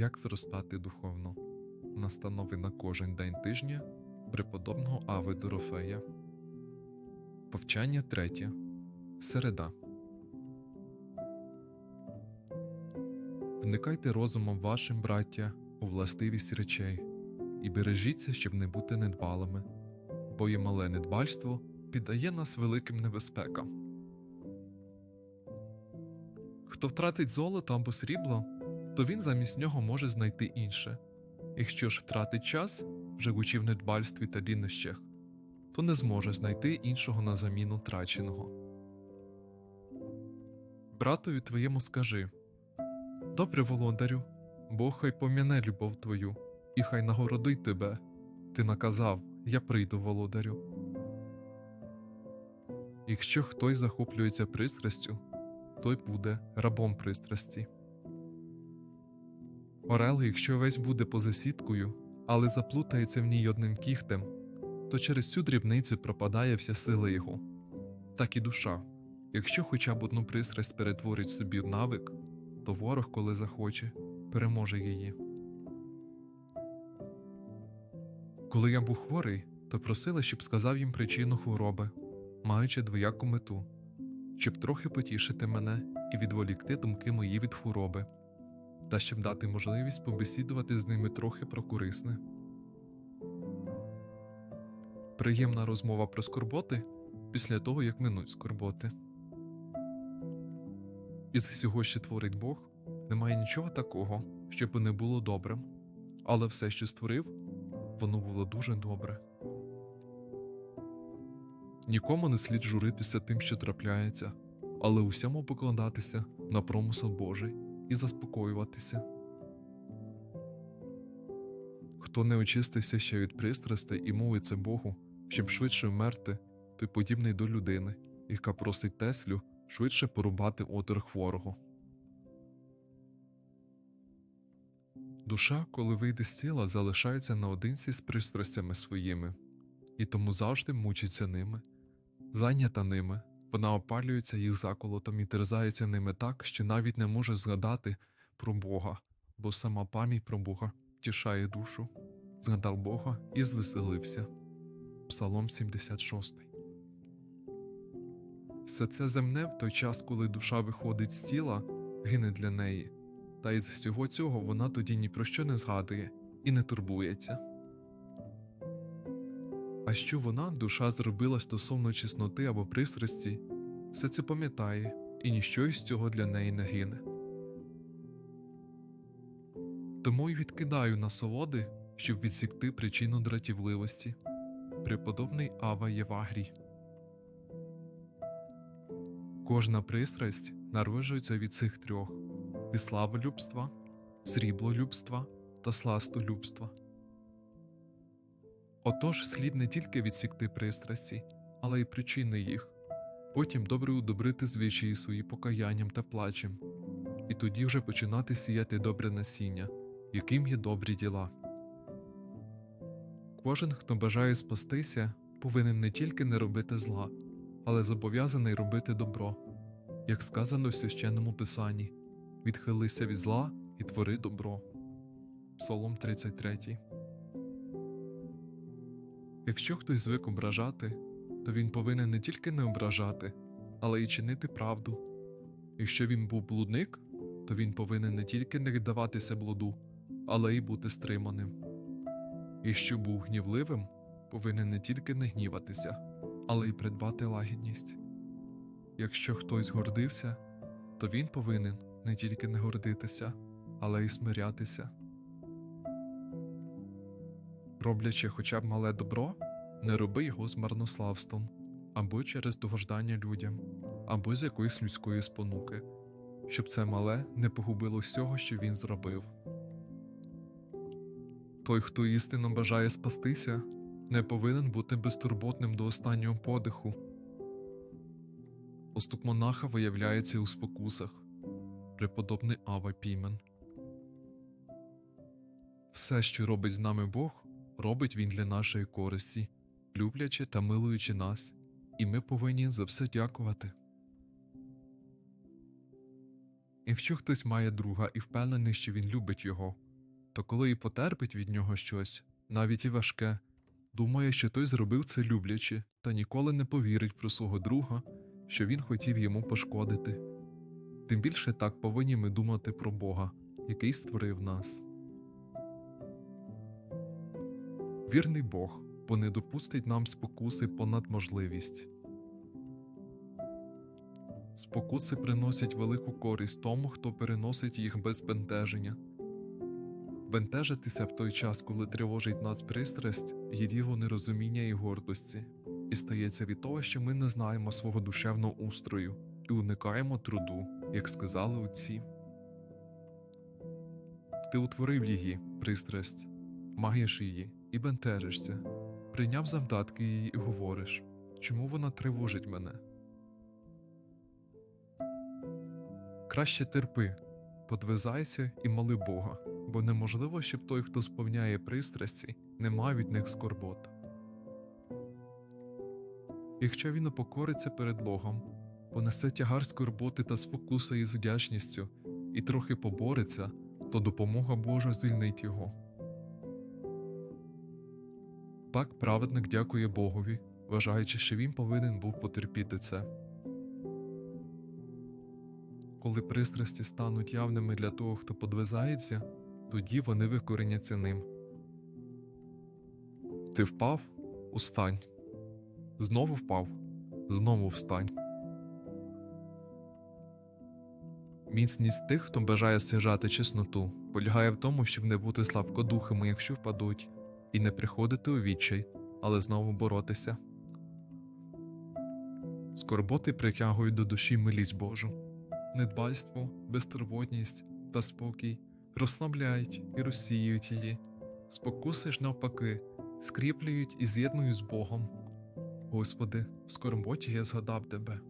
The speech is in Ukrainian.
Як зростати духовно? Настанови на кожен день тижня преподобного Ави Дорофея. Повчання третє. Середа. Вникайте розумом вашим, браття, у властивість речей, і бережіться, щоб не бути недбалими, бо і мале недбальство піддає нас великим небезпекам. Хто втратить золото або срібло, то він замість нього може знайти інше. Якщо ж втратить час, живучи в недбальстві та лінощах, то не зможе знайти іншого на заміну втраченого. Братові твоєму скажи Добре, володарю, Бог хай пом'яне любов твою, і хай нагородить тебе. Ти наказав, я прийду, володарю. Якщо хтось захоплюється пристрастю, той буде рабом пристрасті. Орел, якщо весь буде поза сіткою, але заплутається в ній одним кіхтем, то через цю дрібницю пропадає вся сила його. Так і душа. Якщо хоча б одну пристрасть перетворить собі в навик, то ворог, коли захоче, переможе її. Коли я був хворий, то просили, щоб сказав їм причину хвороби, маючи двояку мету, щоб трохи потішити мене і відволікти думки мої від хвороби, та щоб дати можливість побесідувати з ними трохи про корисне. Приємна розмова про скорботи після того, як минуть скорботи. Із всього, що творить Бог, немає нічого такого, щоб не було добрим, але все, що створив, воно було дуже добре. Нікому не слід журитися тим, що трапляється, але усьому покладатися на промисел Божий і заспокоюватися. Хто не очистився ще від пристрастей і мовиться Богу, щоб швидше вмерти, той подібний до людини, яка просить Теслю швидше порубати отор хворого. Душа, коли вийде з тіла, залишається наодинці з пристрастями своїми, і тому завжди мучиться ними. Зайнята ними, вона опалюється їх заколотом і терзається ними так, що навіть не може згадати про Бога, бо сама пам'ять про Бога тішає душу. Згадав Бога і звеселився. Псалом 76 все це земне в той час, коли душа виходить з тіла, гине для неї, та із всього цього вона тоді ні про що не згадує і не турбується. А що вона, душа, зробила стосовно чесноти або пристрасті, все це пам'ятає, і ніщо із цього для неї не гине. Тому й відкидаю насолоди, щоб відсікти причину дратівливості. Преподобний Ава Євагрій Кожна пристрасть народжується від цих трьох від славолюбства, сріблолюбства та сластолюбства. Отож слід не тільки відсікти пристрасті, але й причини їх, потім добре удобрити звичаї свої покаянням та плачем, і тоді вже починати сіяти добре насіння, яким є добрі діла. Кожен, хто бажає спастися, повинен не тільки не робити зла але зобов'язаний робити добро, як сказано в священному писанні відхилися від зла і твори добро. Псалом 33. Якщо хтось звик ображати, то він повинен не тільки не ображати, але й чинити правду. Якщо він був блудник, то він повинен не тільки не віддаватися блуду, але й бути стриманим. Якщо був гнівливим, повинен не тільки не гніватися але й придбати лагідність. Якщо хтось гордився, то він повинен не тільки не гордитися, але й смирятися. Роблячи хоча б мале добро, не роби його з марнославством або через догождання людям, або з якоїсь людської спонуки, щоб це мале не погубило всього, що він зробив. Той, хто істинно бажає спастися, не повинен бути безтурботним до останнього подиху. Поступ монаха виявляється у спокусах, преподобний Ава Пімен. Все, що робить з нами Бог, робить Він для нашої користі, люблячи та милуючи нас, і ми повинні за все дякувати. Якщо хтось має друга і впевнений, що він любить його, то коли і потерпить від нього щось, навіть і важке, думає, що той зробив це люблячи, та ніколи не повірить про свого друга, що він хотів йому пошкодити. Тим більше так повинні ми думати про Бога, який створив нас. Вірний Бог, бо не допустить нам спокуси понад можливість. Спокуси приносять велику користь тому, хто переносить їх без бентеження. Бентежитися в той час, коли тривожить нас пристрасть, є діло нерозуміння і гордості, і стається від того, що ми не знаємо свого душевного устрою і уникаємо труду, як сказали отці. Ти утворив її, пристрасть, маєш її і бентежишся, прийняв завдатки її і говориш, чому вона тривожить мене. Краще терпи, подвизайся і моли Бога, бо неможливо, щоб той, хто сповняє пристрасті, не мав від них скорбот. Якщо він упокориться перед Богом, понесе тягар скорботи та спокуса із вдячністю і трохи побореться, то допомога Божа звільнить його. Так праведник дякує Богові, вважаючи, що він повинен був потерпіти це. Коли пристрасті стануть явними для того, хто подвизається, тоді вони викореняться ним. Ти впав? Устань. Знову впав? Знову встань. Міцність тих, хто бажає стяжати чесноту, полягає в тому, щоб не бути слабкодухими, якщо впадуть, і не приходити у відчай, але знову боротися. Скорботи притягують до душі милість Божу недбальство, безтурботність та спокій розслабляють і розсіюють її, спокуси ж навпаки, скріплюють і з'єднують з Богом. Господи, в скорботі я згадав Тебе.